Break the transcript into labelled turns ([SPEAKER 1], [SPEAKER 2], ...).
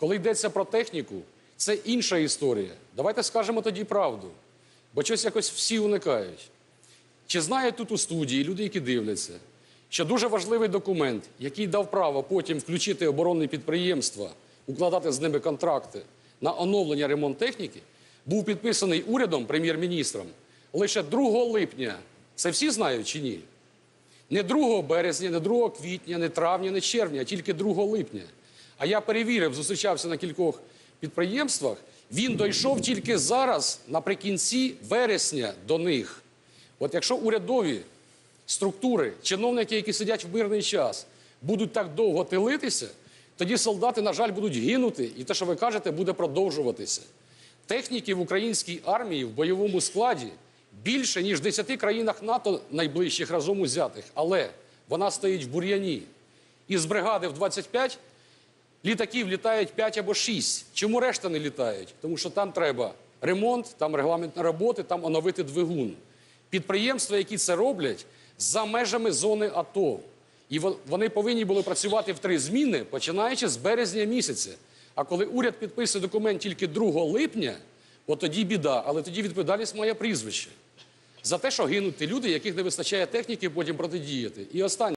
[SPEAKER 1] Коли йдеться про техніку, це інша історія. Давайте скажемо тоді правду, бо щось якось всі уникають. Чи знають тут у студії люди, які дивляться, що дуже важливий документ, який дав право потім включити оборонні підприємства, укладати з ними контракти на оновлення ремонт техніки, був підписаний урядом, прем'єр-міністром, лише 2 липня. Це всі знають чи ні? Не 2 березня, не 2 квітня, не травня, не червня, а тільки 2 липня. А я перевірив, зустрічався на кількох підприємствах. Він дійшов тільки зараз, наприкінці вересня, до них. От якщо урядові структури, чиновники, які сидять в мирний час, будуть так довго тилитися, тоді солдати, на жаль, будуть гинути, і те, що ви кажете, буде продовжуватися. Техніки в українській армії в бойовому складі більше, ніж в 10 країнах НАТО найближчих разом узятих. Але вона стоїть в бур'яні. Із бригади в 25 літаків літають 5 або 6. Чому решта не літають? Тому що там треба ремонт, там регламентні роботи, там оновити двигун. Підприємства, які це роблять, за межами зони АТО. І вони повинні були працювати в три зміни, починаючи з березня місяця. А коли уряд підписує документ тільки 2 липня, от тоді біда, але тоді відповідальність має прізвище. За те, що гинуть ті люди, яких не вистачає техніки потім протидіяти. І останнє.